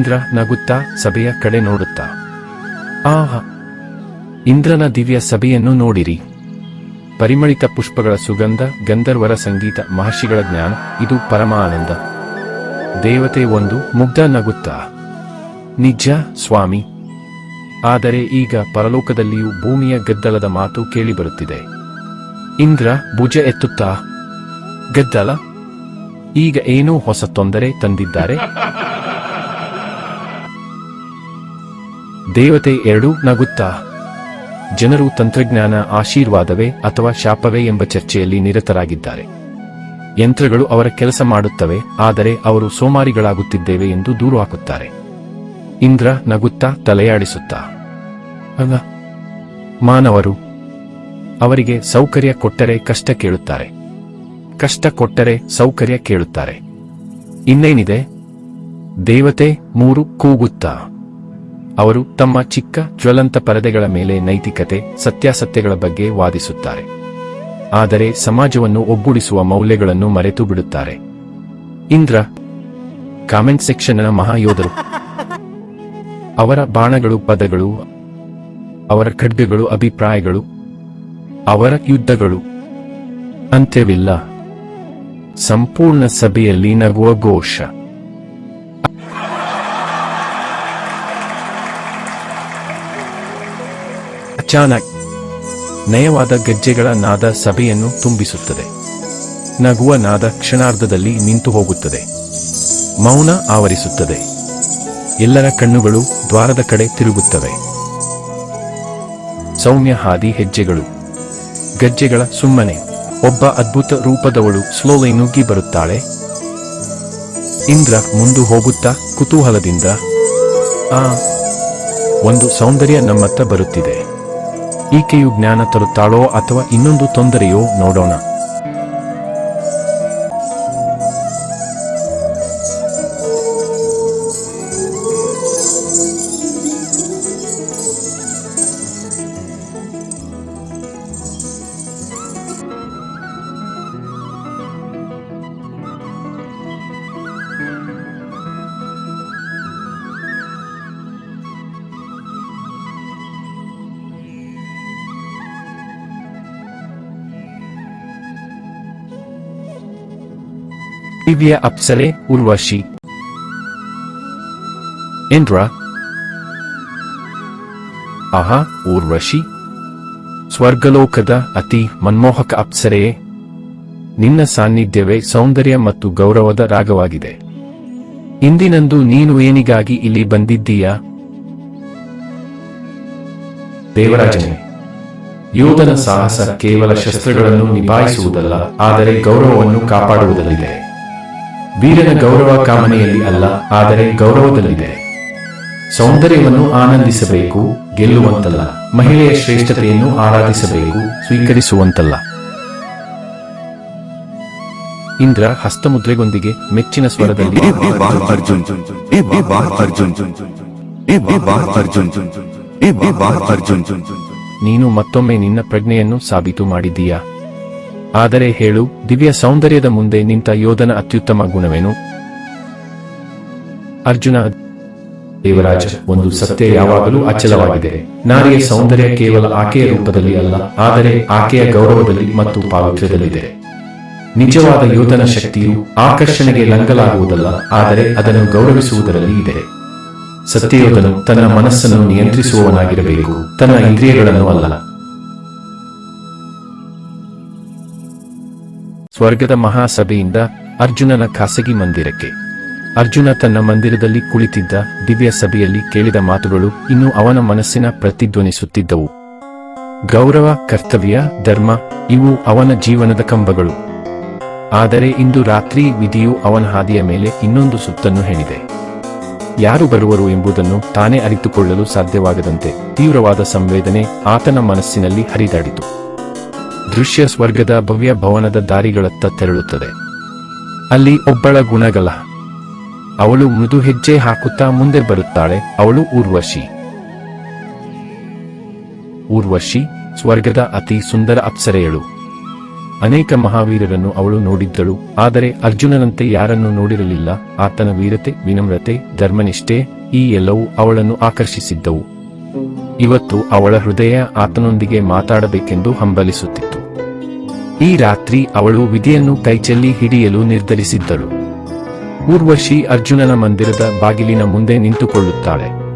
ಇಂದ್ರ ನಗುತ್ತಾ ಸಭೆಯ ಕಡೆ ನೋಡುತ್ತಾ. ಆಹ! ಇಂದ್ರನ ದಿವ್ಯ ಸಭೆಯನ್ನು ನೋಡಿರಿ. ಪರಿಮಳಿತ ಪುಷ್ಪಗಳ ಸುಗಂಧ, ಗಂಧರ್ವರ ಸಂಗೀತ, ಮಹರ್ಷಿಗಳ ಜ್ಞಾನ, ಇದು ಪರಮ ಆನಂದ ದೇವತೆ ಒಂದು ಮುಗ್ಧ ನಗುತ್ತಾ. ನಿಜ, ಸ್ವಾಮಿ. ಆದರೆ ಈಗ ಪರಲೋಕದಲ್ಲಿಯೂ ಭೂಮಿಯ ಗದ್ದಲದ ಮಾತು ಕೇಳಿಬರುತ್ತಿದೆ. ಇಂದ್ರ ಭುಜ ಎತ್ತುತ್ತಾ. ಗದ್ದಲ? ಈಗ ಏನೋ ಹೊಸ ತೊಂದರೆ ತಂದಿದ್ದಾರೆ. ದೇವತೆ ಎರಡೂ ನಗುತ್ತಾ? ಜನರು ತಂತ್ರಜ್ಞಾನ ಆಶೀರ್ವಾದವೇ ಅಥವಾ ಶಾಪವೇ ಎಂಬ ಚರ್ಚೆಯಲ್ಲಿ ನಿರತರಾಗಿದ್ದಾರೆ. ಯಂತ್ರಗಳು ಅವರ ಕೆಲಸ ಮಾಡುತ್ತವೆ, ಆದರೆ ಅವರು ಸೋಮಾರಿಗಳಾಗುತ್ತಿದ್ದೇವೆ ಎಂದು ದೂರು ಹಾಕುತ್ತಾರೆ. ಇಂದ್ರ ನಗುತ್ತಾ ತಲೆಯಾಡಿಸುತ್ತಾ, ಅಲ್ಲ, ಮಾನವರು ಅವರಿಗೆ ಸೌಕರ್ಯ ಕೊಟ್ಟರೆ ಕಷ್ಟ ಕೇಳುತ್ತಾರೆ. ಕಷ್ಟ ಕೊಟ್ಟರೆ ಸೌಕರ್ಯ ಕೇಳುತ್ತಾರೆ. ಇನ್ನೇನಿದೆ? ದೇವತೆ ಮೂರು ಕೂಗುತ್ತಾ ಅವರು ತಮ್ಮ ಚಿಕ್ಕ, ಜ್ವಲಂತ ಪರದೆಗಳ ಮೇಲೆ ನೈತಿಕತೆ, ಸತ್ಯಾಸತ್ಯಗಳ ಬಗ್ಗೆ ವಾದಿಸುತ್ತಾರೆ. ಆದರೆ ಸಮಾಜವನ್ನು ಒಗ್ಗೂಡಿಸುವ ಮೌಲ್ಯಗಳನ್ನು ಮರೆತು ಬಿಡುತ್ತಾರೆ. ಇಂದ್ರ, ಕಾಮೆಂಟ್ ಸೆಕ್ಷನ್ನ ಮಹಾಯೋಧರು ಅವರ ಬಾಣಗಳು, ಪದಗಳು, ಅವರ ಖಡ್ಗಗಳು, ಅಭಿಪ್ರಾಯಗಳು, ಅವರ ಯುದ್ಧಗಳು. ಅಂತ್ಯವಿಲ್ಲ. ಸಂಪೂರ್ಣ ಸಭೆಯಲ್ಲಿ ನಗುವ ಘೋಷ. ಅಚಾನಕ್ ನಯವಾದ ಗೆಜ್ಜೆಗಳ ನಾದ ಸಭೆಯನ್ನು ತುಂಬಿಸುತ್ತದೆ. ನಗುವ ನಾದ ಕ್ಷಣಾರ್ಧದಲ್ಲಿ ನಿಂತು ಹೋಗುತ್ತದೆ. ಮೌನ ಆವರಿಸುತ್ತದೆ. ಎಲ್ಲರ ಕಣ್ಣುಗಳು ದ್ವಾರದ ಕಡೆ ತಿರುಗುತ್ತವೆ. ಸೌಮ್ಯ ಹಾದಿ ಹೆಜ್ಜೆಗಳು. ಗಜ್ಜೆಗಳ ಸುಮ್ಮನೆ. ಒಬ್ಬ ಅದ್ಭುತ ರೂಪದವಳು ಸ್ಲೋಲೈ ನುಗ್ಗಿ ಬರುತ್ತಾಳೆ. ಇಂದ್ರ ಮುಂದು ಹೋಗುತ್ತಾ ಕುತೂಹಲದಿಂದ, ಆ, ಒಂದು ಸೌಂದರ್ಯ ನಮ್ಮತ್ತ ಬರುತ್ತಿದೆ. ಈಕೆಯು ಜ್ಞಾನ ತರುತ್ತಾಳೋ ಅಥವಾ ಇನ್ನೊಂದು ತೊಂದರೆಯೋ ನೋಡೋಣ. ದಿವ್ಯ ಅಪ್ಸರೆ ಉರ್ವಶಿ ಇಂದ್ರ ಆಹಾ ಊರ್ವಶಿ ಸ್ವರ್ಗಲೋಕದ ಅತಿ ಮನ್ಮೋಹಕ ಅಪ್ಸರೆಯೇ ನಿನ್ನ ಸಾನ್ನಿಧ್ಯವೇ ಸೌಂದರ್ಯ ಮತ್ತು ಗೌರವದ ರಾಗವಾಗಿದೆ ಇಂದಿನಂದು ನೀನು ಏನಿಗಾಗಿ ಇಲ್ಲಿ ಬಂದಿದ್ದೀಯಾ? ದೇವರಾಜನೇ, ಯೋಧನ ಸಾಹಸ ಕೇವಲ ಶಸ್ತ್ರಗಳನ್ನು ನಿಭಾಯಿಸುವುದಲ್ಲ, ಆದರೆ ಗೌರವವನ್ನು ಕಾಪಾಡುವುದಲ್ಲಿದೆ. ವೀರನ ಗೌರವ ಕಾಮನೆಯಲ್ಲಿ ಅಲ್ಲ ಆದರೆ ಗೌರವದಲ್ಲಿದೆ. ಸೌಂದರ್ಯವನ್ನು ಆನಂದಿಸಬೇಕು ಗೆಲ್ಲುವಂತಲ್ಲ. ಮಹಿಳೆಯ ಶ್ರೇಷ್ಠತೆಯನ್ನು ಆರಾಧಿಸಬೇಕು ಸ್ವೀಕರಿಸುವಂತಲ್ಲ. ಇಂದ್ರ ಹಸ್ತಮುದ್ರೆಗೊಂದಿಗೆ ಮೆಚ್ಚಿನ ಸ್ವರದಲ್ಲಿ ನೀನು ಮತ್ತೊಮ್ಮೆ ನಿನ್ನ ಪ್ರಜ್ಞೆಯನ್ನು ಸಾಬೀತು ಮಾಡಿದ್ದೀಯಾ? ಆದರೆ ಹೇಳು, ದಿವ್ಯ ಸೌಂದರ್ಯದ ಮುಂದೆ ನಿಂತ ಯೋಧನ ಅತ್ಯುತ್ತಮ ಗುಣವೇನು? ಅರ್ಜುನ, ದೇವರಾಜ, ಒಂದು ಸತ್ಯ ಯಾವಾಗಲೂ ಅಚಲವಾಗಿದೆ. ನಾರಿಯ ಸೌಂದರ್ಯ ಕೇವಲ ಆಕೆಯ ರೂಪದಲ್ಲಿ ಅಲ್ಲ, ಆದರೆ ಆಕೆಯ ಗೌರವದಲ್ಲಿ ಮತ್ತು ಪಾವಿತ್ರ್ಯದಲ್ಲಿದೆ ನಿಜವಾದ ಯೋಧನ ಶಕ್ತಿಯು ಆಕರ್ಷಣೆಗೆ ಲಂಗಲಾಗುವುದಲ್ಲ, ಆದರೆ ಅದನ್ನು ಗೌರವಿಸುವುದರಲ್ಲಿ ಇದೆ. ಸತ್ಯಯೋಧನು ತನ್ನ ಮನಸ್ಸನ್ನು ನಿಯಂತ್ರಿಸುವವನಾಗಿರಬೇಕು, ತನ್ನ ಇಂದ್ರಿಯಗಳನ್ನು ಅಲ್ಲ. ಸ್ವರ್ಗದ ಮಹಾಸಭೆಯಿಂದ ಅರ್ಜುನನ ಖಾಸಗಿ ಮಂದಿರಕ್ಕೆ. ಅರ್ಜುನ ತನ್ನ ಮಂದಿರದಲ್ಲಿ ಕುಳಿತಿದ್ದ ದಿವ್ಯ ಸಭೆಯಲ್ಲಿ ಕೇಳಿದ ಮಾತುಗಳು ಇನ್ನೂ ಅವನ ಮನಸ್ಸಿನ ಪ್ರತಿಧ್ವನಿಸುತ್ತಿದ್ದವು. ಗೌರವ, ಕರ್ತವ್ಯ, ಧರ್ಮ, ಇವು ಅವನ ಜೀವನದ ಕಂಬಗಳು. ಆದರೆ ಇಂದು ರಾತ್ರಿ ವಿಧಿಯು ಅವನ ಹಾದಿಯ ಮೇಲೆ ಇನ್ನೊಂದು ಸುತ್ತನ್ನು ಹೆಣಿದೆ. ಯಾರು ಬರುವರು ಎಂಬುದನ್ನು ತಾನೇ ಅರಿತುಕೊಳ್ಳಲು ಸಾಧ್ಯವಾಗದಂತೆ ತೀವ್ರವಾದ ಸಂವೇದನೆ ಆತನ ಮನಸ್ಸಿನಲ್ಲಿ ಹರಿದಾಡಿತು. ದೃಶ್ಯ ಸ್ವರ್ಗದ ಭವ್ಯ ಭವನದ ದಾರಿಗಳತ್ತ ತೆರಳುತ್ತದೆ. ಅಲ್ಲಿ ಒಬ್ಬಳ ಗುಣಗಲ. ಅವಳು ಮೃದು ಹೆಜ್ಜೆ ಹಾಕುತ್ತಾ ಮುಂದೆ ಬರುತ್ತಾಳೆ, ಅವಳು ಊರ್ವಶಿ. ಊರ್ವಶಿ, ಸ್ವರ್ಗದ ಅತಿ ಸುಂದರ ಅಪ್ಸರೆಯಳು. ಅನೇಕ ಮಹಾವೀರರನ್ನು ಅವಳು ನೋಡಿದ್ದಳು, ಆದರೆ ಅರ್ಜುನನಂತೆ ಯಾರನ್ನೂ ನೋಡಿರಲಿಲ್ಲ, ಆತನ ವೀರತೆ, ವಿನಮ್ರತೆ, ಧರ್ಮನಿಷ್ಠೆ, ಈ ಎಲ್ಲವೂ ಅವಳನ್ನು ಆಕರ್ಷಿಸಿದ್ದವು. ಇವತ್ತು ಅವಳ ಹೃದಯ ಆತನೊಂದಿಗೆ ಮಾತಾಡಬೇಕೆಂದು ಹಂಬಲಿಸುತ್ತಿತ್ತು. ಈ ರಾತ್ರಿ ಅವಳು ವಿಧಿಯನ್ನು ಕೈಚೆಲ್ಲಿ ಹಿಡಿಯಲು ನಿರ್ಧರಿಸಿದ್ದಳು. ಊರ್ವಶಿ ಅರ್ಜುನನ ಮಂದಿರದ ಬಾಗಿಲಿನ ಮುಂದೆ ನಿಂತುಕೊಳ್ಳುತ್ತಾಳೆ.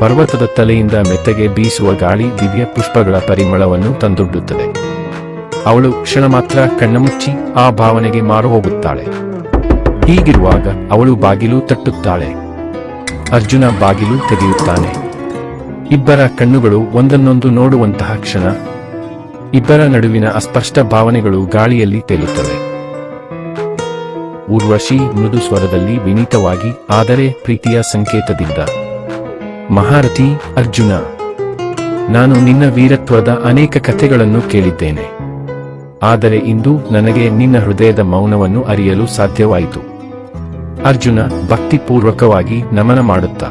ಪರ್ವತದ ತಲೆಯಿಂದ ಮೆತ್ತಗೆ ಬೀಸುವ ಗಾಳಿ ದಿವ್ಯ ಪುಷ್ಪಗಳ ಪರಿಮಳವನ್ನು ತಂದೊಡ್ಡುತ್ತದೆ. ಅವಳು ಕ್ಷಣ ಮಾತ್ರ ಕಣ್ಣಮುಚ್ಚಿ ಆ ಭಾವನೆಗೆ ಮಾರು ಹೋಗುತ್ತಾಳೆ. ಹೀಗಿರುವಾಗ ಅವಳು ಬಾಗಿಲು ತಟ್ಟುತ್ತಾಳೆ. ಅರ್ಜುನ ಬಾಗಿಲು ತೆಗೆಯುತ್ತಾನೆ. ಇಬ್ಬರ ಕಣ್ಣುಗಳು ಒಂದನ್ನೊಂದು ನೋಡುವಂತಹ ಕ್ಷಣ ಇಬ್ಬರ ನಡುವಿನ ಅಸ್ಪಷ್ಟ ಭಾವನೆಗಳು ಗಾಳಿಯಲ್ಲಿ ತೇಲುತ್ತವೆ. ಊರ್ವಶಿ ಮೃದು ಸ್ವರದಲ್ಲಿ ವಿನೀತವಾಗಿ, ಆದರೆ ಪ್ರೀತಿಯ ಸಂಕೇತದಿಂದ. ಮಹಾರಥಿ, ಅರ್ಜುನ, ನಾನು ನಿನ್ನ ವೀರತ್ವದ ಅನೇಕ ಕಥೆಗಳನ್ನು ಕೇಳಿದ್ದೇನೆ. ಆದರೆ ಇಂದು ನನಗೆ ನಿನ್ನ ಹೃದಯದ ಮೌನವನ್ನು ಅರಿಯಲು ಸಾಧ್ಯವಾಯಿತು. ಅರ್ಜುನ ಭಕ್ತಿಪೂರ್ವಕವಾಗಿ ನಮನ ಮಾಡುತ್ತಾ,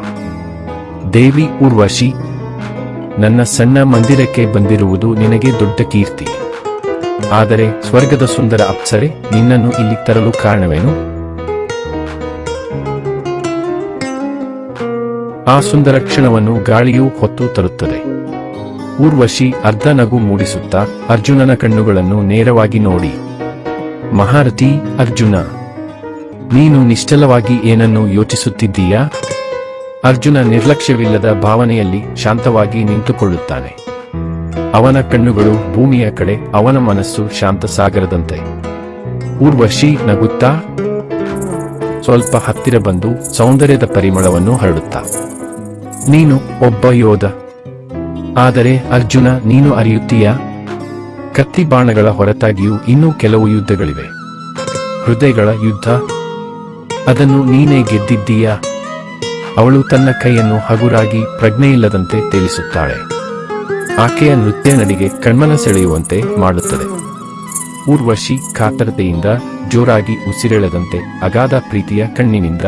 ದೇವಿ, ಊರ್ವಶಿ ನನ್ನ ಸಣ್ಣ ಮಂದಿರಕ್ಕೆ ಬಂದಿರುವುದು ನಿನಗೆ ದೊಡ್ಡ ಕೀರ್ತಿ. ಆದರೆ ಸ್ವರ್ಗದ ಸುಂದರ ಅಪ್ಸರೆ, ನಿನ್ನನ್ನು ಇಲ್ಲಿ ತರಲು ಕಾರಣವೇನು? ಆ ಸುಂದರ ಕ್ಷಣವನ್ನು ಗಾಳಿಯು ಹೊತ್ತು ತರುತ್ತದೆ. ಊರ್ವಶಿ ಅರ್ಧ ನಗು ಮೂಡಿಸುತ್ತಾ ಅರ್ಜುನನ ಕಣ್ಣುಗಳನ್ನು ನೇರವಾಗಿ ನೋಡಿ. ಮಹಾರಥಿ ಅರ್ಜುನ, ನೀನು ನಿಶ್ಚಲವಾಗಿ ಏನನ್ನು ಯೋಚಿಸುತ್ತಿದ್ದೀಯಾ? ಅರ್ಜುನ ನಿರ್ಲಕ್ಷ್ಯವಿಲ್ಲದ ಭಾವನೆಯಲ್ಲಿ ಶಾಂತವಾಗಿ ನಿಂತುಕೊಳ್ಳುತ್ತಾನೆ. ಅವನ ಕಣ್ಣುಗಳು ಭೂಮಿಯ ಕಡೆ, ಅವನ ಮನಸ್ಸು ಶಾಂತ ಸಾಗರದಂತೆ. ಊರ್ವಶಿ ನಗುತ್ತಾ? ಸ್ವಲ್ಪ ಹತ್ತಿರ ಬಂದು ಸೌಂದರ್ಯದ ಪರಿಮಳವನ್ನು ಹರಡುತ್ತಾ. ನೀನು ಒಬ್ಬ ಯೋಧ. ಆದರೆ ಅರ್ಜುನ, ನೀನು ಅರಿಯುತ್ತೀಯಾ? ಕತ್ತಿ ಬಾಣಗಳ ಹೊರತಾಗಿಯೂ ಇನ್ನೂ ಕೆಲವು ಯುದ್ಧಗಳಿವೆ. ಹೃದಯಗಳ ಯುದ್ಧ. ಅದನ್ನು ನೀನೇ ಗೆದ್ದಿದ್ದೀಯಾ? ಅವಳು ತನ್ನ ಕೈಯನ್ನು ಹಗುರಾಗಿ ಪ್ರಜ್ಞೆಯಿಲ್ಲದಂತೆ ತೇಲಿಸುತ್ತಾಳೆ. ಆಕೆಯ ನೃತ್ಯ ನಡಿಗೆ ಕಣ್ಮನ ಸೆಳೆಯುವಂತೆ ಮಾಡುತ್ತದೆ. ಊರ್ವಶಿ ಕಾತರತೆಯಿಂದ ಜೋರಾಗಿ ಉಸಿರೆಳೆದಂತೆ ಅಗಾಧ ಪ್ರೀತಿಯ ಕಣ್ಣಿನಿಂದ,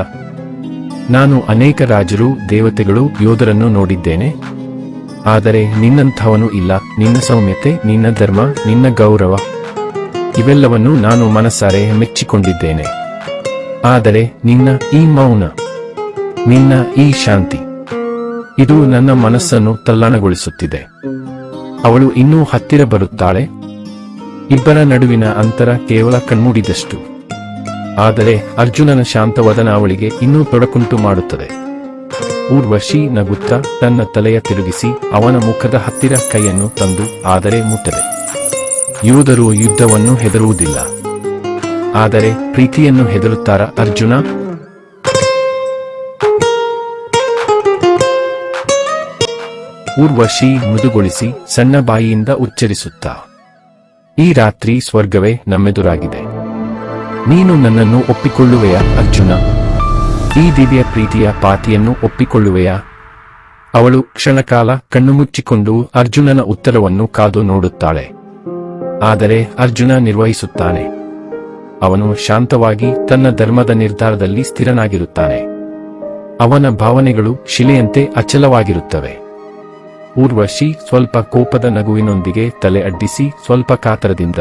ನಾನು ಅನೇಕ ರಾಜರು, ದೇವತೆಗಳು, ಯೋಧರನ್ನು ನೋಡಿದ್ದೇನೆ. ಆದರೆ ನಿನ್ನಂಥವನು ಇಲ್ಲ, ನಿನ್ನ ಸೌಮ್ಯತೆ, ನಿನ್ನ ಧರ್ಮ, ನಿನ್ನ ಗೌರವ, ಇವೆಲ್ಲವನ್ನು ನಾನು ಮನಸ್ಸಾರೆ ಮೆಚ್ಚಿಕೊಂಡಿದ್ದೇನೆ. ಆದರೆ ನಿನ್ನ ಈ ಮೌನ ನಿನ್ನ ಈ ಶಾಂತಿ. ಇದು ನನ್ನ ಮನಸ್ಸನ್ನು ತಲ್ಲಣಗೊಳಿಸುತ್ತಿದೆ. ಅವಳು ಇನ್ನೂ ಹತ್ತಿರ ಬರುತ್ತಾಳೆ. ಇಬ್ಬರ ನಡುವಿನ ಅಂತರ ಕೇವಲ ಕಣ್ಮೂಡಿದಷ್ಟು. ಆದರೆ ಅರ್ಜುನನ ಶಾಂತವದನ ಅವಳಿಗೆ ಇನ್ನೂ ತೊಡಕುಂಟು ಮಾಡುತ್ತದೆ. ಊರ್ವಶಿ ನಗುತ್ತ ತನ್ನ ತಲೆಯ ತಿರುಗಿಸಿ ಅವನ ಮುಖದ ಹತ್ತಿರ ಕೈಯನ್ನು ತಂದು ಆದರೆ ಮುಟ್ಟದೆ. ಯೋಧರು ಯುದ್ಧವನ್ನು ಹೆದರುವುದಿಲ್ಲ. ಆದರೆ ಪ್ರೀತಿಯನ್ನು ಹೆದರುತ್ತಾರ ಅರ್ಜುನ? ಊರ್ವಶಿ ಮೃದುಗೊಳಿಸಿ ಸಣ್ಣ ಬಾಯಿಯಿಂದ ಉಚ್ಚರಿಸುತ್ತಾ. ಈ ರಾತ್ರಿ ಸ್ವರ್ಗವೇ ನಮ್ಮೆದುರಾಗಿದೆ. ನೀನು ನನ್ನನ್ನು ಒಪ್ಪಿಕೊಳ್ಳುವೆಯಾ, ಅರ್ಜುನ? ಈ ದಿವ್ಯ ಪ್ರೀತಿಯ ಪಾತಿಯನ್ನು ಒಪ್ಪಿಕೊಳ್ಳುವೆಯಾ? ಅವಳು ಕ್ಷಣಕಾಲ ಕಣ್ಣು ಮುಚ್ಚಿಕೊಂಡು ಅರ್ಜುನನ ಉತ್ತರವನ್ನು ಕಾದು ನೋಡುತ್ತಾಳೆ. ಆದರೆ ಅರ್ಜುನ ನಿರ್ವಹಿಸುತ್ತಾನೆ. ಅವನು ಶಾಂತವಾಗಿ ತನ್ನ ಧರ್ಮದ ನಿರ್ಧಾರದಲ್ಲಿ ಸ್ಥಿರನಾಗಿರುತ್ತಾನೆ. ಅವನ ಭಾವನೆಗಳು ಶಿಲೆಯಂತೆ ಅಚಲವಾಗಿರುತ್ತವೆ. ಊರ್ವಶಿ ಸ್ವಲ್ಪ ಕೋಪದ ನಗುವಿನೊಂದಿಗೆ ತಲೆ ಅಡ್ಡಿಸಿ ಸ್ವಲ್ಪ ಕಾತರದಿಂದ.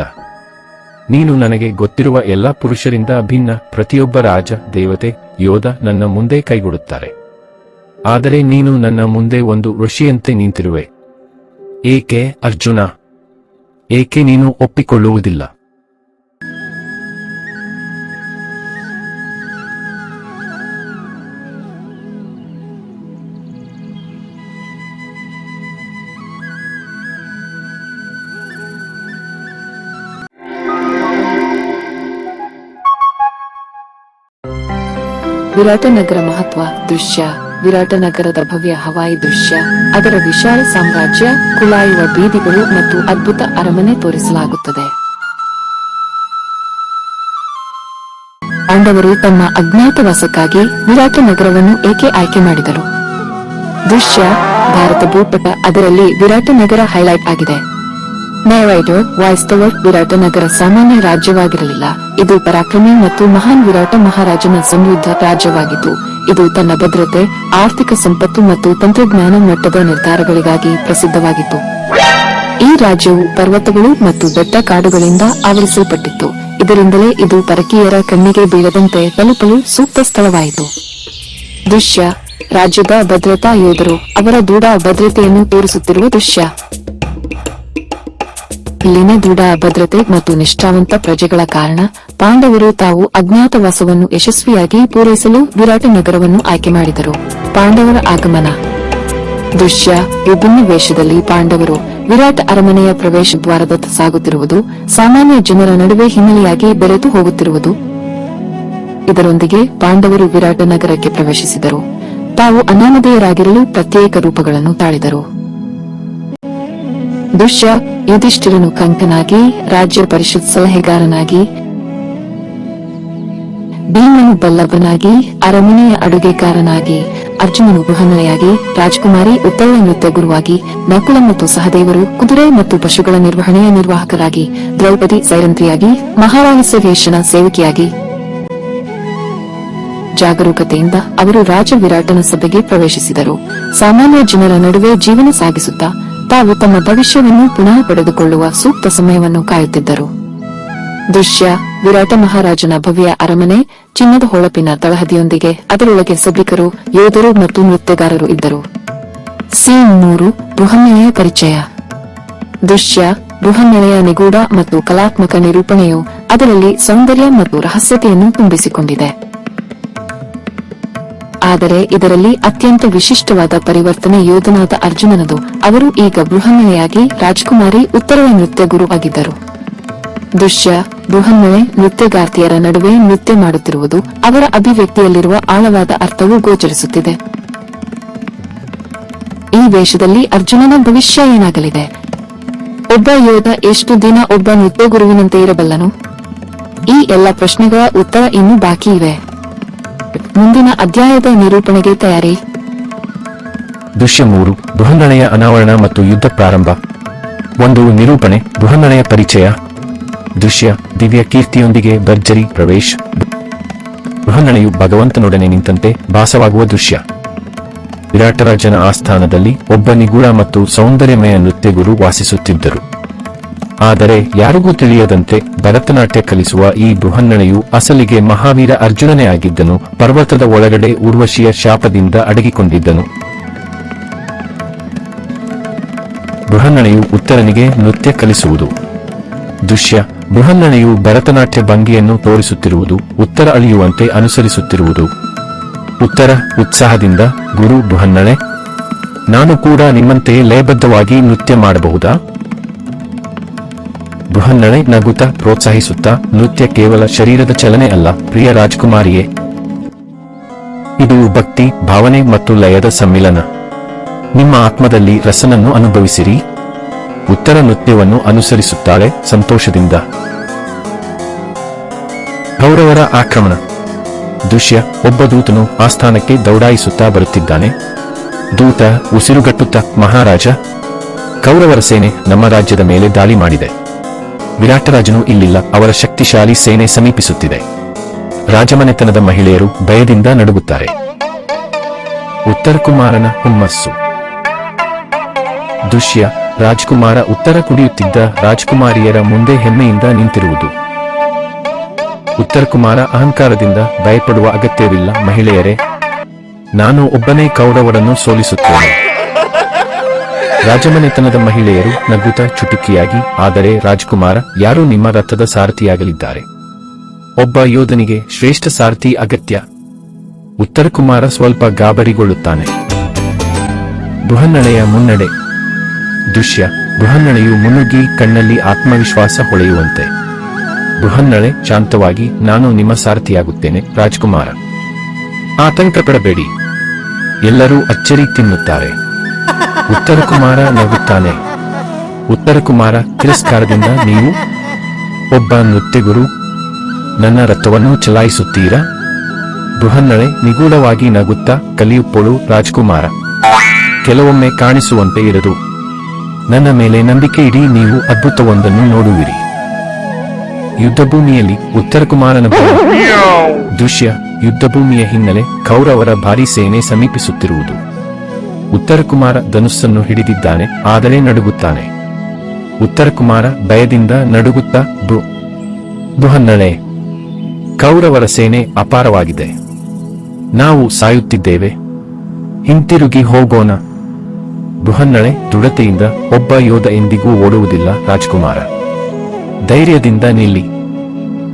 ನೀನು ನನಗೆ ಗೊತ್ತಿರುವ ಎಲ್ಲ ಪುರುಷರಿಂದ ಭಿನ್ನ ಪ್ರತಿಯೊಬ್ಬ ರಾಜ, ದೇವತೆ, ಯೋಧ ನನ್ನ ಮುಂದೆ ಕೈಗೊಡುತ್ತಾರೆ ಆದರೆ ನೀನು ನನ್ನ ಮುಂದೆ ಒಂದು ಋಷಿಯಂತೆ ನಿಂತಿರುವೆ. ಏಕೆ ಅರ್ಜುನ? ಏಕೆ ನೀನು ಒಪ್ಪಿಕೊಳ್ಳುವುದಿಲ್ಲ? ವಿರಾಟನಗರ ಮಹತ್ವ, ದೃಶ್ಯ. ವಿರಾಟನಗರದ ಭವ್ಯ ಹವಾಯಿ ದೃಶ್ಯ. ಅದರ ವಿಶಾಲ ಸಾಮ್ರಾಜ್ಯ ಕುಲಾಯುವ ಬೀದಿಗಳು ಮತ್ತು ಅದ್ಭುತ ಅರಮನೆ ತೋರಿಸಲಾಗುತ್ತದೆ. ಪಾಂಡವರು ತಮ್ಮ ಅಜ್ಞಾತವಾಸಕ್ಕಾಗಿ ವಿರಾಟ ನಗರವನ್ನು ಏಕೆ ಆಯ್ಕೆ ಮಾಡಿದರು? ದೃಶ್ಯ, ಭಾರತ ಭೂಪಟ, ಅದರಲ್ಲಿ ವಿರಾಟ ನಗರ ಹೈಲೈಟ್ ಆಗಿದೆ. ನೇರೈಡರ್ ವಾಸ್ತವರ್ ವಿರಾಟ ನಗರ ಸಾಮಾನ್ಯ ರಾಜ್ಯವಾಗಿರಲಿಲ್ಲ. ಇದು ಪರಾಕ್ರಮಿ ಮತ್ತು ಮಹಾನ್ ವಿರಾಟ ಮಹಾರಾಜನ ಸಮೃದ್ಧ ರಾಜ್ಯವಾಗಿತ್ತು. ಇದು ತನ್ನ ಭದ್ರತೆ, ಆರ್ಥಿಕ ಸಂಪತ್ತು ಮತ್ತು ತಂತ್ರಜ್ಞಾನ ಮಟ್ಟದ ನಿರ್ಧಾರಗಳಿಗಾಗಿ ಪ್ರಸಿದ್ಧವಾಗಿತ್ತು. ಈ ರಾಜ್ಯವು ಪರ್ವತಗಳು ಮತ್ತು ಬೆಟ್ಟ ಕಾಡುಗಳಿಂದ ಆವರಿಸಲ್ಪಟ್ಟಿತ್ತು. ಇದರಿಂದಲೇ ಇದು ಪರಕೀಯರ ಕಣ್ಣಿಗೆ ಬೀಳದಂತೆ ತಲುಪಲು ಸೂಕ್ತ ಸ್ಥಳವಾಯಿತು. ದೃಶ್ಯ, ರಾಜ್ಯದ ಭದ್ರತಾ ಯೋಧರು, ಅವರ ದೃಢ ಭದ್ರತೆಯನ್ನು ತೋರಿಸುತ್ತಿರುವ ದೃಶ್ಯ. ಇಲ್ಲಿನ ದೃಢ ಭದ್ರತೆ ಮತ್ತು ನಿಷ್ಠಾವಂತ ಪ್ರಜೆಗಳ ಕಾರಣ ಪಾಂಡವರು ತಾವು ಅಜ್ಞಾತವಾಸವನ್ನು ಯಶಸ್ವಿಯಾಗಿ ಪೂರೈಸಲು ವಿರಾಟ ನಗರವನ್ನು ಆಯ್ಕೆ ಮಾಡಿದರು. ಪಾಂಡವರ ಆಗಮನ. ದೃಶ್ಯ. ವಿಭಿನ್ನ ವೇಷದಲ್ಲಿ ಪಾಂಡವರು ವಿರಾಟ್ ಅರಮನೆಯ ಪ್ರವೇಶ ದ್ವಾರದತ್ತ ಸಾಗುತ್ತಿರುವುದು ಸಾಮಾನ್ಯ ಜನರ ನಡುವೆ ಹಿನ್ನೆಲೆಯಾಗಿ ಬೆರೆತು ಹೋಗುತ್ತಿರುವುದು. ಇದರೊಂದಿಗೆ ಪಾಂಡವರು ವಿರಾಟ ನಗರಕ್ಕೆ ಪ್ರವೇಶಿಸಿದರು. ತಾವು ಅನಾಮಧೇಯರಾಗಿರಲು ಪ್ರತ್ಯೇಕ ರೂಪಗಳನ್ನು ತಾಳಿದರು. ದೃಶ್ಯ ಯುಧಿಷ್ಠಿರನು ಕಂಕನಾಗಿ, ರಾಜ್ಯ ಪರಿಷತ್ ಸಲಹೆಗಾರನಾಗಿ, ಭೀಮನು ಬಲ್ಲಭನಾಗಿ ಅರಮನೆಯ ಅಡುಗೆಕಾರನಾಗಿ ಅರ್ಜುನನು ಗುಹನೆಯಾಗಿ ರಾಜಕುಮಾರಿ ಉತ್ತಮ ನೃತ್ಯ ಗುರುವಾಗಿ, ನಕುಲ ಮತ್ತು ಸಹದೇವರು, ಕುದುರೆ ಮತ್ತು ಪಶುಗಳ ನಿರ್ವಹಣೆಯ ನಿರ್ವಾಹಕರಾಗಿ, ದ್ರೌಪದಿ ಸೈರಂತ್ರಿಯಾಗಿ ಮಹಾರಾಜ ಸೇವಕಿಯಾಗಿ. ಜಾಗರೂಕತೆಯಿಂದ ಅವರು ರಾಜ ವಿರಾಟನ ಸಭೆಗೆ ಪ್ರವೇಶಿಸಿದರು. ಸಾಮಾನ್ಯ ಜನರ ನಡುವೆ ಜೀವನ ಸಾಗಿಸುತ್ತಾ ತಾವು ತಮ್ಮ ಭವಿಷ್ಯವನ್ನು ಪುನಃ ಪಡೆದುಕೊಳ್ಳುವ ಸೂಕ್ತ ಸಮಯವನ್ನು ಕಾಯುತ್ತಿದ್ದರು. ದೃಶ್ಯ, ವಿರಾಟ ಮಹಾರಾಜನ ಭವ್ಯ ಅರಮನೆ, ಚಿನ್ನದ ಹೊಳಪಿನ ತಳಹದಿಯೊಂದಿಗೆ ಅದರೊಳಗೆ ಸಭಿಕರು, ಯೋಧರು ಮತ್ತು ನೃತ್ಯಗಾರರು ಇದ್ದರು. ಸೀನ್ ಮೂರು, ಬೃಹನ್ನೆಲೆಯ ಪರಿಚಯ. ದೃಶ್ಯ, ಬೃಹನ್ನೆಲೆಯ ನಿಗೂಢ ಮತ್ತು ಕಲಾತ್ಮಕ ನಿರೂಪಣೆಯು ಅದರಲ್ಲಿ ಸೌಂದರ್ಯ ಮತ್ತು ರಹಸ್ಯತೆಯನ್ನು ತುಂಬಿಸಿಕೊಂಡಿದೆ. ಆದರೆ ಇದರಲ್ಲಿ ಅತ್ಯಂತ ವಿಶಿಷ್ಟವಾದ ಪರಿವರ್ತನೆ ಯೋಧನಾದ ಅರ್ಜುನನದು. ಅವರು ಈಗ ಬೃಹನ್ನೆಲೆಯಾಗಿ ರಾಜಕುಮಾರಿ ಉತ್ತರವ ನೃತ್ಯ ಗುರುವಾಗಿದ್ದರು ದೃಶ್ಯ ಬೃಹನ್ನೆಲೆ ನೃತ್ಯಗಾರ್ತಿಯರ ನಡುವೆ ನೃತ್ಯ ಮಾಡುತ್ತಿರುವುದು ಅವರ ಅಭಿವ್ಯಕ್ತಿಯಲ್ಲಿರುವ ಆಳವಾದ ಅರ್ಥವೂ ಗೋಚರಿಸುತ್ತಿದೆ. ಈ ವೇಷದಲ್ಲಿ ಅರ್ಜುನನ ಭವಿಷ್ಯ ಏನಾಗಲಿದೆ? ಒಬ್ಬ ಯೋಧ ಎಷ್ಟು ದಿನ ಒಬ್ಬ ನೃತ್ಯ ಗುರುವಿನಂತೆ ಇರಬಲ್ಲನು? ಈ ಎಲ್ಲ ಪ್ರಶ್ನೆಗಳ ಉತ್ತರ ಇನ್ನೂ ಬಾಕಿ ಇವೆ. ಮುಂದಿನ ಅಧ್ಯಾಯದ ನಿರೂಪಣೆಗೆ ತಯಾರಿ. ದೃಶ್ಯ ಮೂರು ಬೃಹನ್ನಣೆಯ ಅನಾವರಣ ಮತ್ತು ಯುದ್ಧ ಪ್ರಾರಂಭ. ಒಂದು, ನಿರೂಪಣೆ ಬೃಹನ್ನಣೆಯ ಪರಿಚಯ. ದೃಶ್ಯ, ದಿವ್ಯ ಕೀರ್ತಿಯೊಂದಿಗೆ ಭರ್ಜರಿ ಪ್ರವೇಶ್. ಬೃಹನ್ನಣೆಯು ಭಗವಂತನೊಡನೆ ನಿಂತಂತೆ ಭಾಸವಾಗುವ ದೃಶ್ಯ. ವಿರಾಟರಾಜನ ಆಸ್ಥಾನದಲ್ಲಿ ಒಬ್ಬ ನಿಗೂಢ ಮತ್ತು ಸೌಂದರ್ಯಮಯ ನೃತ್ಯಗುರು ವಾಸಿಸುತ್ತಿದ್ದರು. ಆದರೆ ಯಾರಿಗೂ ತಿಳಿಯದಂತೆ ಭರತನಾಟ್ಯ ಕಲಿಸುವ ಈ ಬೃಹನ್ನಣೆಯು ಅಸಲಿಗೆ ಮಹಾವೀರ ಅರ್ಜುನನೇ ಆಗಿದ್ದನು. ಪರ್ವತದ ಒಳಗಡೆ ಉರ್ವಶಿಯ ಶಾಪದಿಂದ ಅಡಗಿಕೊಂಡಿದ್ದನು. ಬೃಹನ್ನಣೆಯು ಉತ್ತರನಿಗೆ ನೃತ್ಯ ಕಲಿಸುವುದು. ದೃಶ್ಯ. ಬೃಹನ್ನಣೆಯು ಭರತನಾಟ್ಯ ಭಂಗಿಯನ್ನು ತೋರಿಸುತ್ತಿರುವುದು, ಉತ್ತರ ಅಳಿಯುವಂತೆ ಅನುಸರಿಸುತ್ತಿರುವುದು. ಉತ್ತರ. ಉತ್ಸಾಹದಿಂದ, ಗುರು ಬೃಹನ್ನಣೆ, ನಾನು ಕೂಡ ನಿಮ್ಮಂತೆಯೇ ಲಯಬದ್ಧವಾಗಿ ನೃತ್ಯ ಮಾಡಬಹುದಾ? ಬೃಹನ್ನಳೆ ನಗುತ್ತ ಪ್ರೋತ್ಸಾಹಿಸುತ್ತಾ ನೃತ್ಯ ಕೇವಲ ಶರೀರದ ಚಲನೆ ಅಲ್ಲ, ಪ್ರಿಯ ರಾಜ್ಕುಮಾರಿಯೇ. ಇದು ಭಕ್ತಿ, ಭಾವನೆ ಮತ್ತು ಲಯದ ಸಮ್ಮಿಲನ. ನಿಮ್ಮ ಆತ್ಮದಲ್ಲಿ ರಸನನ್ನು ಅನುಭವಿಸಿರಿ. ಉತ್ತರ ನೃತ್ಯವನ್ನು ಅನುಸರಿಸುತ್ತಾಳೆ ಸಂತೋಷದಿಂದ. ಕೌರವರ ಆಕ್ರಮಣ. ದೃಶ್ಯ, ಒಬ್ಬ ದೂತನು ಆಸ್ಥಾನಕ್ಕೆ ದೌಡಾಯಿಸುತ್ತಾ ಬರುತ್ತಿದ್ದಾನೆ. ದೂತ ಉಸಿರುಗಟ್ಟುತ್ತಾ, ಮಹಾರಾಜ, ಕೌರವರ ಸೇನೆ ನಮ್ಮ ರಾಜ್ಯದ ಮೇಲೆ ದಾಳಿ ಮಾಡಿದೆ. ವಿರಾಟರಾಜನು ಇಲ್ಲಿಲ್ಲ. ಅವರ ಶಕ್ತಿಶಾಲಿ ಸೇನೆ ಸಮೀಪಿಸುತ್ತಿದೆ. ರಾಜಮನೆತನದ ಮಹಿಳೆಯರು ಭಯದಿಂದ ನಡುಗುತ್ತಾರೆ. ಉತ್ತರ ಕುಮಾರನ ಹುಮ್ಮಸ್ಸು. ದೃಶ್ಯ. ರಾಜ್ಕುಮಾರ ಉತ್ತರ ಕುಡಿಯುತ್ತಿದ್ದ ರಾಜ್ಕುಮಾರಿಯರ ಮುಂದೆ ಹೆಮ್ಮೆಯಿಂದ ನಿಂತಿರುವುದು. ಉತ್ತರ ಕುಮಾರ ಅಹಂಕಾರದಿಂದ ಭಯಪಡುವ ಅಗತ್ಯವಿಲ್ಲ. ಮಹಿಳೆಯರೇ, ನಾನು ಒಬ್ಬನೇ ಕೌರವರನ್ನು ಸೋಲಿಸುತ್ತೇನೆ. ರಾಜಮನೆತನದ ಮಹಿಳೆಯರು ನಗುತ ಚುಟುಕಿಯಾಗಿ, ಆದರೆ ರಾಜ್ಕುಮಾರ ಯಾರು ನಿಮ್ಮ ರಥದ ಸಾರಥಿಯಾಗಲಿದ್ದಾರೆ. ಒಬ್ಬ ಯೋಧನಿಗೆ ಶ್ರೇಷ್ಠ ಸಾರಥಿ ಅಗತ್ಯ. ಉತ್ತರ ಕುಮಾರ ಸ್ವಲ್ಪ ಗಾಬರಿಗೊಳ್ಳುತ್ತಾನೆ. ಬೃಹನ್ನಳೆಯ ಮುನ್ನಡೆ. ದೃಶ್ಯ ಬೃಹನ್ನಳೆಯು ಮುನ್ನುಗ್ಗಿ ಕಣ್ಣಲ್ಲಿ ಆತ್ಮವಿಶ್ವಾಸ ಹೊಳೆಯುವಂತೆ. ಬೃಹನ್ನಳೆ ಶಾಂತವಾಗಿ, ನಾನು ನಿಮ್ಮ ಸಾರಥಿಯಾಗುತ್ತೇನೆ, ರಾಜ್ಕುಮಾರ. ಆತಂಕ ಪಡಬೇಡಿ. ಎಲ್ಲರೂ ಅಚ್ಚರಿ ತಿನ್ನುತ್ತಾರೆ. ಉತ್ತರ ಕುಮಾರ ನಗುತ್ತಾನೆ. ಉತ್ತರ ಕುಮಾರ ತಿರಸ್ಕಾರದಿಂದ ನೀವು ಒಬ್ಬ ನೃತ್ಯಗುರು, ನನ್ನ ರಥವನ್ನು ಚಲಾಯಿಸುತ್ತೀರಾ? ಬೃಹನ್ನಳೆ ನಿಗೂಢವಾಗಿ ನಗುತ್ತಾ ಕಲಿಯುಪ್ಪಳು ರಾಜ್ಕುಮಾರ. ಕೆಲವೊಮ್ಮೆ ಕಾಣಿಸುವಂತೆ ಇರದು. ನನ್ನ ಮೇಲೆ ನಂಬಿಕೆ ಇಡೀ ನೀವು ಅದ್ಭುತವೊಂದನ್ನು ನೋಡುವಿರಿ. ಯುದ್ಧಭೂಮಿಯಲ್ಲಿ ಉತ್ತರ ಕುಮಾರನ ಬಲ. ದೃಶ್ಯ ಯುದ್ಧಭೂಮಿಯ ಹಿನ್ನೆಲೆ ಕೌರವರ ಭಾರೀ ಸೇನೆ ಸಮೀಪಿಸುತ್ತಿರುವುದು. ಉತ್ತರ ಕುಮಾರ ಧನುಸ್ಸನ್ನು ಹಿಡಿದಿದ್ದಾನೆ ಆದರೆ ನಡುಗುತ್ತಾನೆ. ಉತ್ತರಕುಮಾರ ಭಯದಿಂದ ನಡುಗುತ್ತಾ ಬೃ ಬೃಹನ್ನಳೆ ಕೌರವರ ಸೇನೆ ಅಪಾರವಾಗಿದೆ. ನಾವು ಸಾಯುತ್ತಿದ್ದೇವೆ. ಹಿಂತಿರುಗಿ ಹೋಗೋಣ. ಬೃಹನ್ನಳೆ ದೃಢತೆಯಿಂದ ಒಬ್ಬ ಯೋಧ ಎಂದಿಗೂ ಓಡುವುದಿಲ್ಲ ರಾಜ್ಕುಮಾರ. ಧೈರ್ಯದಿಂದ ನಿಲ್ಲಿ.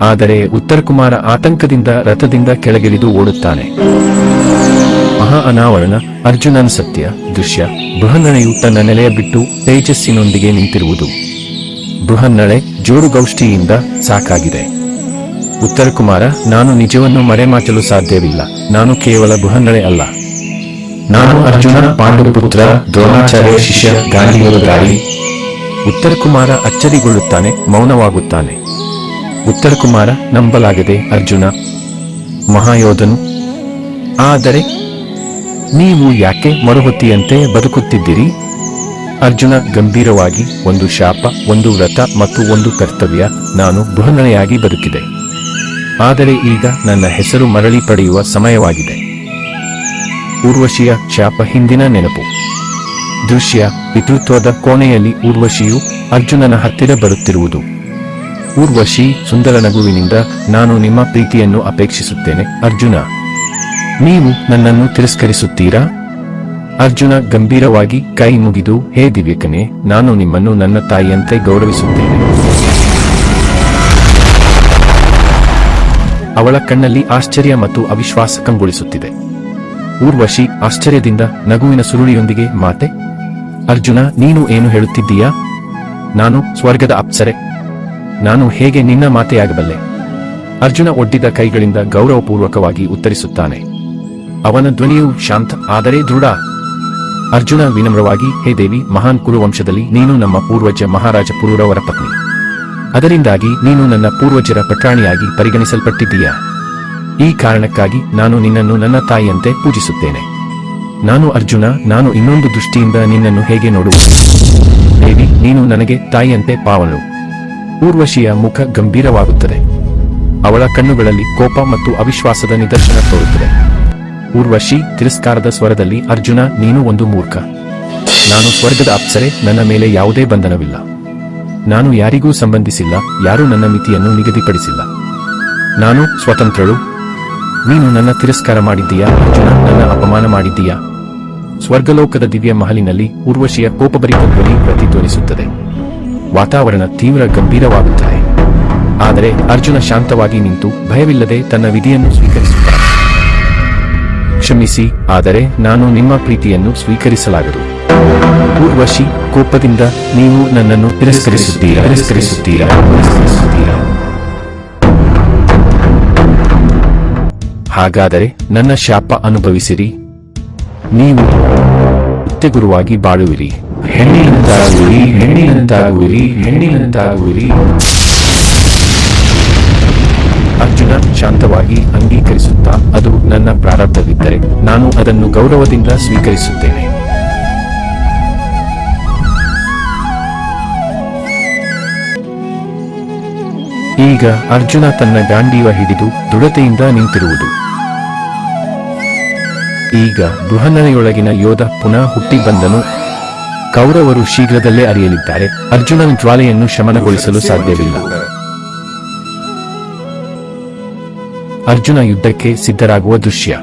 ಆದರೆ ಉತ್ತರಕುಮಾರ ಆತಂಕದಿಂದ, ರಥದಿಂದ ಕೆಳಗಿಳಿದು ಓಡುತ್ತಾನೆ. ಮಹಾ ಅನಾವರಣ ಅರ್ಜುನನ ಸತ್ಯ, ದೃಶ್ಯ, ಬೃಹನ್ನಳೆಯು ತನ್ನ ನೆಲೆಯ ಬಿಟ್ಟು ತೇಜಸ್ಸಿನೊಂದಿಗೆ ನಿಂತಿರುವುದು. ಬೃಹನ್ನಳೆ ಜೋಡುಗೌಷ್ಠಿಯಿಂದ ಸಾಕಾಗಿದೆ. ಉತ್ತರ ಕುಮಾರ, ನಾನು ನಿಜವನ್ನು ಮರೆಮಾಚಲು ಸಾಧ್ಯವಿಲ್ಲ. ನಾನು ಕೇವಲ ಬೃಹನ್ನಳೆ ಅಲ್ಲ. ನಾನು ಅರ್ಜುನ, ಪಾಂಡುಪುತ್ರ, ದ್ರೋಣಾಚಾರ್ಯ ಶಿಷ್ಯ ಗಾಂಧಿಯವರ ಗಾಳಿ ಉತ್ತರ ಕುಮಾರ ಅಚ್ಚರಿಗೊಳ್ಳುತ್ತಾನೆ, ಮೌನವಾಗುತ್ತಾನೆ. ಉತ್ತರ ಕುಮಾರ, ನಂಬಲಾಗದೆ ಅರ್ಜುನ, ಮಹಾಯೋಧನು. ಆದರೆ ನೀವು ಯಾಕೆ ಮರುಹೊತ್ತಿಯಂತೆ ಬದುಕುತ್ತಿದ್ದೀರಿ? ಅರ್ಜುನ ಗಂಭೀರವಾಗಿ, ಒಂದು ಶಾಪ, ಒಂದು ವ್ರತ ಮತ್ತು ಒಂದು ಕರ್ತವ್ಯ ನಾನು ಬೃಹನೆಯಾಗಿ ಬದುಕಿದೆ. ಆದರೆ ಈಗ ನನ್ನ ಹೆಸರು ಮರಳಿ ಪಡೆಯುವ ಸಮಯವಾಗಿದೆ. ಊರ್ವಶಿಯ ಶಾಪ ಹಿಂದಿನ ನೆನಪು. ದೃಶ್ಯ, ಪಿತೃತ್ವದ ಕೋಣೆಯಲ್ಲಿ ಊರ್ವಶಿಯು ಅರ್ಜುನನ ಹತ್ತಿರ ಬರುತ್ತಿರುವುದು. ಊರ್ವಶಿ ಸುಂದರ ನಗುವಿನಿಂದ, ನಾನು ನಿಮ್ಮ ಪ್ರೀತಿಯನ್ನು ಅಪೇಕ್ಷಿಸುತ್ತೇನೆ, ಅರ್ಜುನ. ನೀವು ನನ್ನನ್ನು ತಿರಸ್ಕರಿಸುತ್ತೀರಾ? ಅರ್ಜುನ ಗಂಭೀರವಾಗಿ ಕೈ ಮುಗಿದು, ಹೇ ದಿವ್ಯಕನೇ, ನಾನು ನಿಮ್ಮನ್ನು ನನ್ನ ತಾಯಿಯಂತೆ ಗೌರವಿಸುತ್ತೇನೆ. ಅವಳ ಕಣ್ಣಲ್ಲಿ ಆಶ್ಚರ್ಯ ಮತ್ತು ಅವಿಶ್ವಾಸ ಕಂಗೊಳಿಸುತ್ತಿದೆ. ಊರ್ವಶಿ ಆಶ್ಚರ್ಯದಿಂದ ನಗುವಿನ ಸುರುಳಿಯೊಂದಿಗೆ, ಮಾತೆ, ಅರ್ಜುನ, ನೀನು ಏನು ಹೇಳುತ್ತಿದ್ದೀಯಾ? ನಾನು ಸ್ವರ್ಗದ ಅಪ್ಸರೆ. ನಾನು ಹೇಗೆ ನಿನ್ನ ಮಾತೆಯಾಗಬಲ್ಲೆ? ಅರ್ಜುನ ಒಡ್ಡಿದ ಕೈಗಳಿಂದ ಗೌರವಪೂರ್ವಕವಾಗಿ ಉತ್ತರಿಸುತ್ತಾನೆ. ಅವನ ಧ್ವನಿಯು ಶಾಂತ, ಆದರೆ ದೃಢ. ಅರ್ಜುನ ವಿನಮ್ರವಾಗಿ, ಹೇ ದೇವಿ, ಮಹಾನ್ ಕುರುವಂಶದಲ್ಲಿ ನೀನು ನಮ್ಮ ಪೂರ್ವಜ ಮಹಾರಾಜ ಪುರೂರವರ ಪತ್ನಿ. ಅದರಿಂದಾಗಿ ನೀನು ನನ್ನ ಪೂರ್ವಜರ ಪಟ್ರಾಣಿಯಾಗಿ ಪರಿಗಣಿಸಲ್ಪಟ್ಟಿದ್ದೀಯ? ಈ ಕಾರಣಕ್ಕಾಗಿ ನಾನು ನಿನ್ನನ್ನು ನನ್ನ ತಾಯಿಯಂತೆ ಪೂಜಿಸುತ್ತೇನೆ. ನಾನು ಅರ್ಜುನ, ನಾನು ಇನ್ನೊಂದು ದೃಷ್ಟಿಯಿಂದ ನಿನ್ನನ್ನು ಹೇಗೆ ನೋಡುವುದು? ದೇವಿ, ನೀನು ನನಗೆ ತಾಯಿಯಂತೆ ಪಾವನು ಪೂರ್ವಶಿಯ ಮುಖ ಗಂಭೀರವಾಗುತ್ತದೆ. ಅವಳ ಕಣ್ಣುಗಳಲ್ಲಿ ಕೋಪ ಮತ್ತು ಅವಿಶ್ವಾಸದ ನಿದರ್ಶನ ತೋರುತ್ತದೆ. ಊರ್ವಶಿ ತಿರಸ್ಕಾರದ ಸ್ವರದಲ್ಲಿ, ಅರ್ಜುನ, ನೀನು ಒಂದು ಮೂರ್ಖ. ನಾನು ಸ್ವರ್ಗದ ಅಪ್ಸರೆ, ನನ್ನ ಮೇಲೆ ಯಾವುದೇ ಬಂಧನವಿಲ್ಲ. ನಾನು ಯಾರಿಗೂ ಸಂಬಂಧಿಸಿಲ್ಲ, ಯಾರೂ ನನ್ನ ಮಿತಿಯನ್ನು ನಿಗದಿಪಡಿಸಿಲ್ಲ. ನಾನು ಸ್ವತಂತ್ರಳು. ನೀನು ನನ್ನ ತಿರಸ್ಕಾರ ಮಾಡಿದ್ದೀಯಾ? ಅರ್ಜುನ, ನನ್ನ ಅಪಮಾನ ಮಾಡಿದ್ದೀಯಾ? ಸ್ವರ್ಗಲೋಕದ ದಿವ್ಯ ಮಹಲಿನಲ್ಲಿ ಊರ್ವಶಿಯ ಕೋಪಭರಿತ ಧ್ವನಿ ಪ್ರತಿಧ್ವನಿಸುತ್ತದೆ. ವಾತಾವರಣ ತೀವ್ರ ಗಂಭೀರವಾಗುತ್ತದೆ. ಆದರೆ ಅರ್ಜುನ ಶಾಂತವಾಗಿ ನಿಂತು ಭಯವಿಲ್ಲದೆ ತನ್ನ ವಿಧಿಯನ್ನು ಸ್ವೀಕರಿಸುತ್ತಾನೆ. ಕ್ಷಮಿಸಿ, ಆದರೆ ನಾನು ನಿಮ್ಮ ಪ್ರೀತಿಯನ್ನು ಸ್ವೀಕರಿಸಲಾಗದು. ಊರ್ವಶಿ, ಕೋಪದಿಂದ ನೀವು ನನ್ನನ್ನು ತಿರಸ್ಕರಿಸುತ್ತೀರಾ? ತಿರಸ್ಕರಿಸುತ್ತೀರಾ? ಹಾಗಾದರೆ ನನ್ನ ಶಾಪ ಅನುಭವಿಸಿರಿ. ನೀವು ಗುರುವಾಗಿ ಬಾಳುವಿರಿ. ಹೆಣ್ಣಿನಂತಾಗುವಿರಿ ಹೆಣ್ಣಿನಂತಾಗುವಿರಿ ಹೆಣ್ಣಿನಂತಾಗುವಿರಿ. ಅರ್ಜುನ ಶಾಂತವಾಗಿ ಅಂಗೀಕರಿಸುತ್ತಾ ಅದು ನನ್ನ ಪ್ರಾರಬ್ಧವಿದ್ದರೆ ನಾನು ಅದನ್ನು ಗೌರವದಿಂದ ಸ್ವೀಕರಿಸುತ್ತೇನೆ. ಈಗ ಅರ್ಜುನ ತನ್ನ ಗಾಂಡೀವ ಹಿಡಿದು ದೃಢತೆಯಿಂದ ನಿಂತಿರುವುದು. ಈಗ ಬೃಹನ್ನನೆಯೊಳಗಿನ ಯೋಧ ಪುನಃ ಹುಟ್ಟಿ ಬಂದನು. ಕೌರವರು ಶೀಘ್ರದಲ್ಲೇ ಅರಿಯಲಿದ್ದಾರೆ. ಅರ್ಜುನನ ಜ್ವಾಲೆಯನ್ನು ಶಮನಗೊಳಿಸಲು ಸಾಧ್ಯವಿಲ್ಲ. ಅರ್ಜುನ ಯುದ್ಧಕ್ಕೆ ಸಿದ್ಧರಾಗುವ ದೃಶ್ಯ.